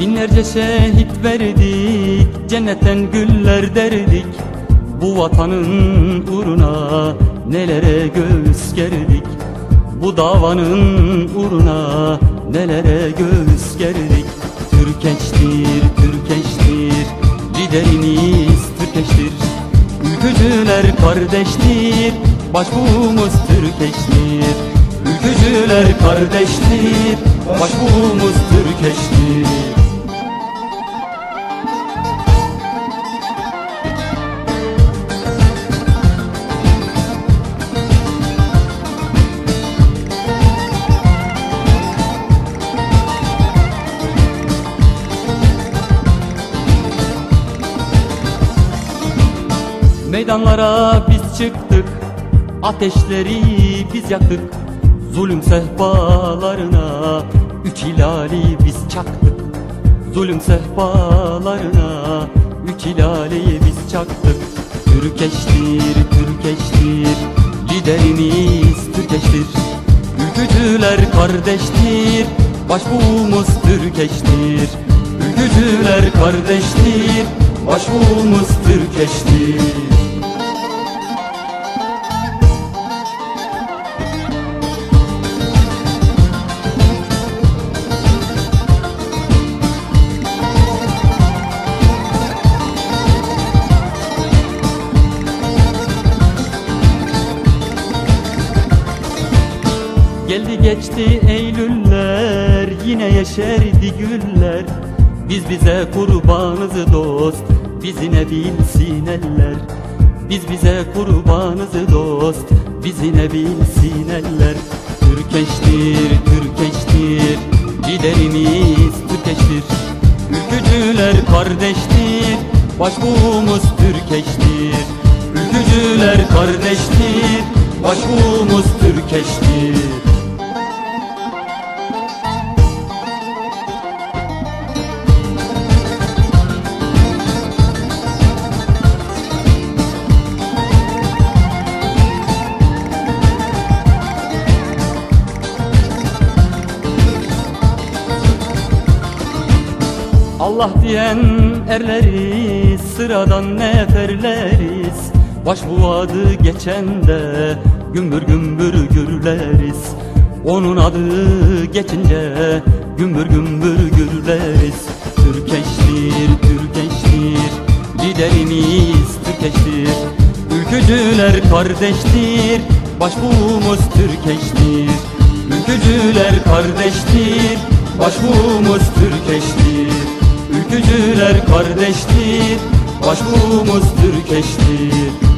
Binlerce şehit verdik Cennetten güller derdik. Bu vatanın uğruna Nelere göğüs gerdik? Bu davanın uğruna Nelere göğüs gerdik? Türkeştir, Türkeştir Liderimiz Türkeştir. Ülkücüler kardeştir Başbuğumuz Türkeştir. Ülkücüler kardeştir Başbuğumuz Türkeştir Meydanlara biz çıktık Ateşleri biz yaktık. Zulüm sehpalarına Üç hilali biz çaktık. Zulüm sehpalarına Üç hilali biz çaktık. Türkeştir, Türkeştir Liderimiz Türkeştir. Ülkücüler kardeştir Başbuğumuz Türkeştir. Ülkücüler kardeştir Başbuğumuz Türkeştir Geldi geçti Eylüller Yine yeşerdi güller. Biz bize kurbanızı dost Bizi ne bilsin eller. Biz bize kurbanızı dost Bizi ne bilsin eller. Türkeştir, Türkeştir Liderimiz Türkeştir. Ülkücüler kardeştir Başbuğumuz Türkeştir. Ülkücüler kardeştir Başbuğumuz Türkeştir Allah diyen erleriz, sıradan neferleriz. Başbu adı geçende gümbür gümbür gürleriz. Onun adı geçince gümbür gümbür gürleriz. Türkeştir, Türkeştir, liderimiz Türkeştir. Ülkücüler kardeştir, başbuğumuz Türkeştir. Ülkücüler kardeştir, başbuğumuz Türkeştir kardeştir Başbuğumuz Türkeştir